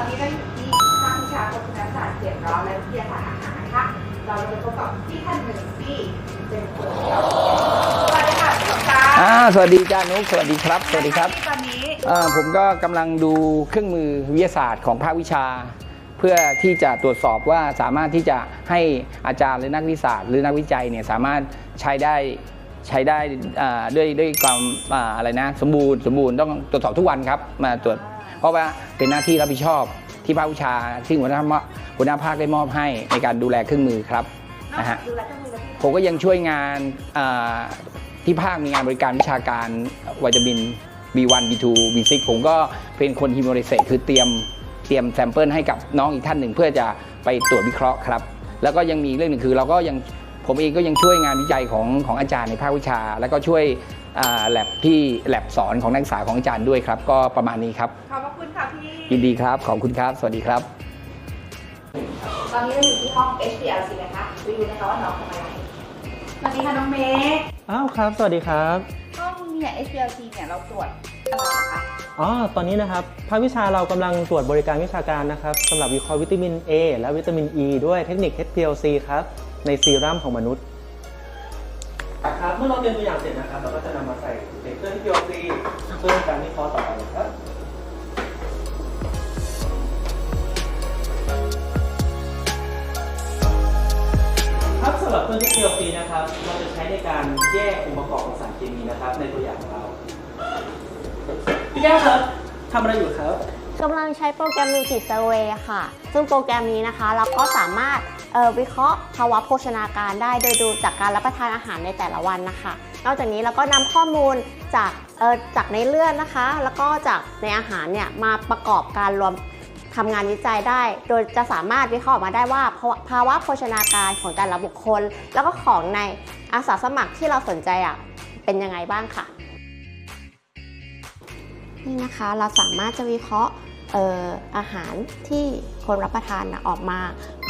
ค่ะตอนนี้เราอยู่ที่ภาควิชาโภชนาศาสตร์เขียนร้อนและวิทยาศาสตร์อาหารนะคะ เราจะพบกับพี่ท่านหนึ่งที่เป็นคนเดียวสวัสดีค่ะพี่สงกรานต์อ่าสวัสดีจ้านุกสวัสดีครับ สวัสดีครับตอนนี้อ่าผมก็กำลังดูเครื่องมือวิทยาศาสตร์ของภาควิชา เพื่อที่จะตรวจสอบว่าสามารถที่จะให้อาจารย์หรือนักวิทยาศาสตร์หรือนักวิจัยเนี่ยสามารถใช้ได้ใช้ได้อ่าด้วยด้วยความอ่าอะไรนะ สมบูรณ์สมบูรณ์ต้องตรวจสอบทุกวันครับ มาตรวจ เพราะว่าเป็นหน้าที่รับผิดชอบที่ภาควิชาที่หัวหน้าหัวหน้าภาคได้มอบให้ในการดูแลเครื่องมือครับนอกนะจาฮะกดูแลเครื่องมือแล้วพี่ผมก็ยังช่วยงานอ่าที่ภาคมีงานบริการวิชาการวิตามิน B1 B2 B6 ผมก็เป็นคนฮิมโมเรเซตคือเตรียมเตรียมแซมเปิลให้กับน้องอีกท่านหนึ่งเพื่อจะไปตรวจวิเคราะห์ครับ แล้วก็ยังมีอีกเรื่องหนึ่งคือเราก็ยังผมเองก็ยังช่วยงานวิจัยของของอาจารย์ในภาควิชา แล้วก็ช่วย แลบที่แลบสอนของนักศึกษาของอาจารย์ด้วยครับ ก็ประมาณนี้ครับขอบพระคุณค่ะพี่ยินดีครับขอบคุณครับ สวัสดีครับตอนนี้เราอยู่ที่ห้อง HPLC นะคะไปดูนะคะว่าน้องทำอะไรสวัสดีค่ะน้องเมย์อ้าวครับ สวัสดีครับห้องเนี่ย HPLC เนี่ยเราตรวจอะไรนะคะอ๋อ ตอนนี้นะครับภาควิชาเรากำลังตรวจบริการวิชาการนะครับสำหรับวิเคราะห์วิตามิน A และวิตามิน E ด้วยเทคนิค HPLC ครับ ในซีรั่มของมนุษย์ ครับ เมื่อเราเตรียมตัวอย่างเสร็จนะครับ เราก็จะนำมาใส่ในเครื่อง PLC เพื่อการวิเคราะห์ต่อไปครับครับสำหรับเครื่อง HPLC นะครับ เราจะใช้ในการแยกองค์ประกอบของสารเคมีนะครับ ในตัวอย่างของเราพี่แก้วครับทำอะไรอยู่ครับกำลังใช้โปรแกรม Multi Survey ค่ะ ซึ่งโปรแกรมนี้นะคะ เราก็สามารถ วิเคราะห์ภาวะโภชนาการได้โดยดูจากการรับประทานอาหารในแต่ละวันนะคะ นอกจากนี้เราก็นำข้อมูลจากจากในเลือดนะคะ แล้วก็จากในอาหารเนี่ยมาประกอบการรวมทำงานวิจัยได้ โดยจะสามารถวิเคราะห์ออกมาได้ว่าภาวะโภชนาการของแต่ละบุคคล แล้วก็ของในอาสาสมัครที่เราสนใจอะเป็นยังไงบ้างค่ะ นี่นะคะเราสามารถจะวิเคราะห์เอ่ออาหารที่คนรับประทานนะออกมา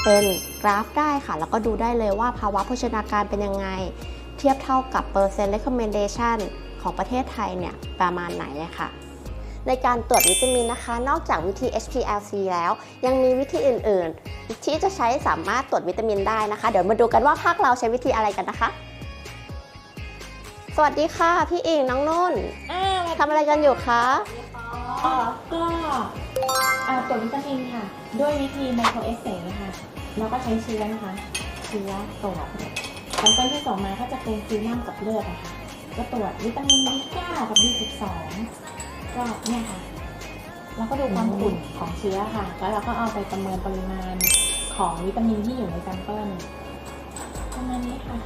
เป็นกราฟได้ค่ะ แล้วก็ดูได้เลยว่าภาวะโภชนาการเป็นยังไง เทียบเท่ากับเปอร์เซ็นต์ recommendation ของประเทศไทยเนี่ยประมาณไหนอะค่ะในการตรวจวิตามินนะคะ นอกจากวิธี HPLC แล้ว ยังมีวิธีอื่นๆ ที่จะใช้สามารถตรวจวิตามินได้นะคะ เดี๋ยวมาดูกันว่าภาคเราใช้วิธีอะไรกันนะคะ สวัสดีค่ะ พี่อิงน้องนุ่นทำอะไรกันอยู่คะอ๋อก็ อ่าตรวจวิตามินค่ะ ด้วยวิธีไมโครเอสเซค่ะแล้วก็ใช้เชื้อนะคะเชื้อตรวจแซมเปิลที่ส่งมาก็จะเป็นซีรั่มกับเลือดนะคะก็ตรวจวิตามิน B9 กับ B12 ก็เนี่ยค่ะแล้วก็ดูความขุ่นของเชื้อค่ะ แล้วเราก็เอาไปประเมินปริมาณของวิตามินที่อยู่ในแซมเปิลประมาณนี้ค่ะ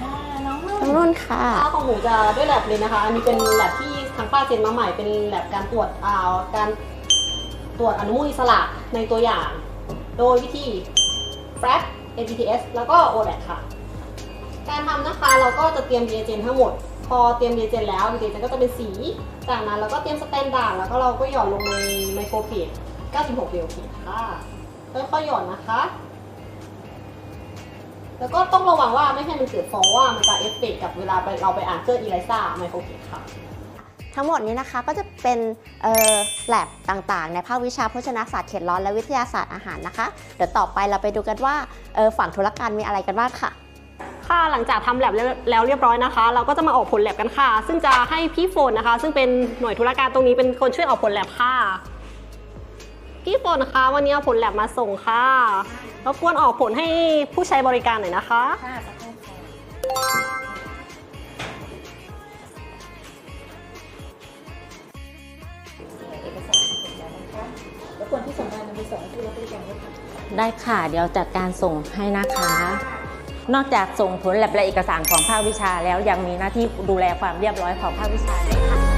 อ่าน้องนุ่นน้องนุ่นค่ะค่าของหมูจะด้วยแลบเลยนะคะ อันนี้เป็นแลบที่ทางป้าเจนมาใหม่เป็นแลบการตรวจอ่าการ ตรวจอนุมูลอิสระในตัวอย่าง โดยวิธี FRAP APTS แล้วก็ OLED ค่ะ การทำนะคะเราก็จะเตรียมเ e เจนทั้งหมด พอเตรียมเ e เจนแล้วเ e เจนก็จะเป็นสี จากนั้นเราก็เตรียมสแตนดาร์ดแล้วก็เราก็หย่อนลงในไมโครเพจ96เดลเพจค่ะค่อยๆหย่อนนะคะ แล้วก็ต้องระวังว่าไม่ให้มันเกิดฟองว่ามันจะเอฟเฟกต์กับเวลาเราไปอ่านเครื่องอีไลซ่าไมโครเคสค่ะ ทั้งหมดนี้นะคะก็จะเป็นเอ่อแลบต่างๆ ในภาควิชาโภชนาศาสตร์เขตร้อนและวิทยาศาสตร์อาหารนะคะ เดี๋ยวต่อไปเราไปดูกันว่าเอ่อฝั่งธุรการมีอะไรกันบ้างค่ะค่ะหลังจากทำแลบแล้วเรียบร้อยนะคะ เราก็จะมาออกผลแลบกันค่ะ ซึ่งจะให้พี่โฟนนะคะ ซึ่งเป็นหน่วยธุรการตรงนี้เป็นคนช่วยออกผลแลบค่ะ พี่โฟนนะคะวันนี้เอาผลแลบมาส่งค่ะรบกวนออกผลให้ผู้ใช้บริการหน่อยนะคะ ควรที่ส่งงานนำไปส่งที่รับบริการด้วยค่ะได้ค่ะ เดี๋ยวจัดการส่งให้นะคะ นอกจากส่งผลแลบและเอกสารของภาควิชาแล้วยังมีหน้าที่ดูแลความเรียบร้อยของภาควิชาด้วยค่ะ